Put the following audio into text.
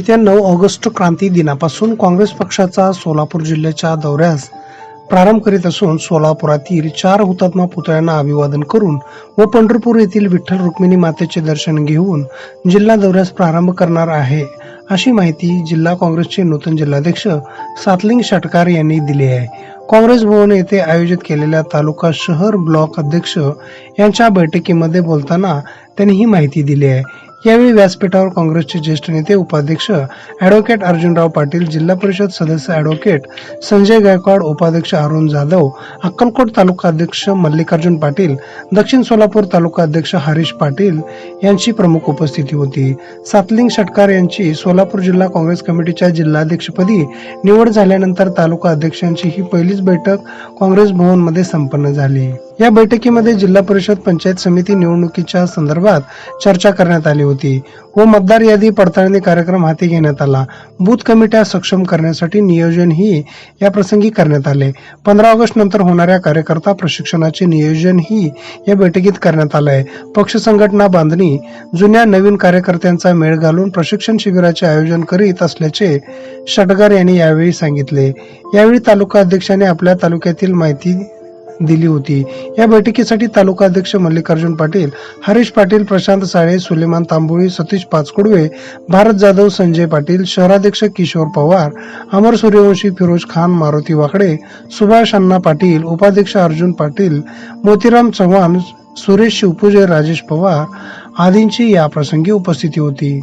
येत्या नऊ ऑगस्ट क्रांती दिनापासून काँग्रेस पक्षाचा सोलापूर जिल्ह्याच्या दौऱ्यास प्रारंभ करीत असून सोलापुरातील चार हुतात्मा पुतळ्यांना अभिवादन करून व पंढरपूर येथील विठ्ठल रुक्मिणी मातेचे दर्शन घेऊन जिल्हा दौऱ्यास प्रारंभ करणार आहे अशी माहिती जिल्हा काँग्रेसचे नूतन जिल्हाध्यक्ष सातलिंग षटकार यांनी दिली आहे. काँग्रेस भवन येथे आयोजित केलेल्या तालुका शहर ब्लॉक अध्यक्ष यांच्या बैठकीमध्ये बोलताना त्यांनी ही माहिती दिली आहे. यावेळी व्यासपीठावर काँग्रेसचे ज्येष्ठ नेते उपाध्यक्ष ॲडव्होकेट अर्जुनराव पाटील जिल्हा परिषद सदस्य अॅडव्होकेट संजय गायकवाड उपाध्यक्ष अरुण जाधव अक्कलकोट तालुका अध्यक्ष मल्लिकार्जुन पाटील दक्षिण सोलापूर तालुका अध्यक्ष हरीश पाटील यांची प्रमुख उपस्थिती होती. सातलिंग षटकार यांची सोलापूर जिल्हा काँग्रेस कमिटीच्या जिल्हाध्यक्षपदी निवड झाल्यानंतर तालुका अध्यक्षांची ही पहिलीच बैठक काँग्रेस भवनमध्ये संपन्न झाली. या बैठकीमध्ये जिल्हा परिषद पंचायत समिती निवडणुकीच्या संदर्भात चर्चा करण्यात आली होती. व मतदार यादी पडताळणी कार्यक्रम हाती घेण्यात आला. बूथ कमिट्या सक्षम करण्यासाठी नियोजनही या प्रसंगी करण्यात आले. पंधरा ऑगस्ट नंतर होणाऱ्या कार्यकर्ता प्रशिक्षणाचे नियोजनही या बैठकीत करण्यात आलं आहे पक्ष संघटना बांधणी जुन्या नवीन कार्यकर्त्यांचा मेळ घालून प्रशिक्षण शिबिराचे आयोजन करीत असल्याचे षटगार यांनी यावेळी सांगितले. यावेळी तालुका अध्यक्षांनी आपल्या तालुक्यातील माहिती दिली होती. या बैठकीसाठी तालुका अध्यक्ष मल्लिकार्जुन पाटील हरीश पाटील प्रशांत साळे सुलेमान तांबोळी सतीश पाचकुडवे भारत जाधव संजय पाटील शहराध्यक्ष किशोर पवार अमर सूर्यवंशी फिरोज खान मारुती वाकडे सुभाष अण्णा पाटील उपाध्यक्ष अर्जुन पाटील मोतीराम चव्हाण सुरेश शिवपूजे राजेश पवार आदींची या प्रसंगी उपस्थिती होती.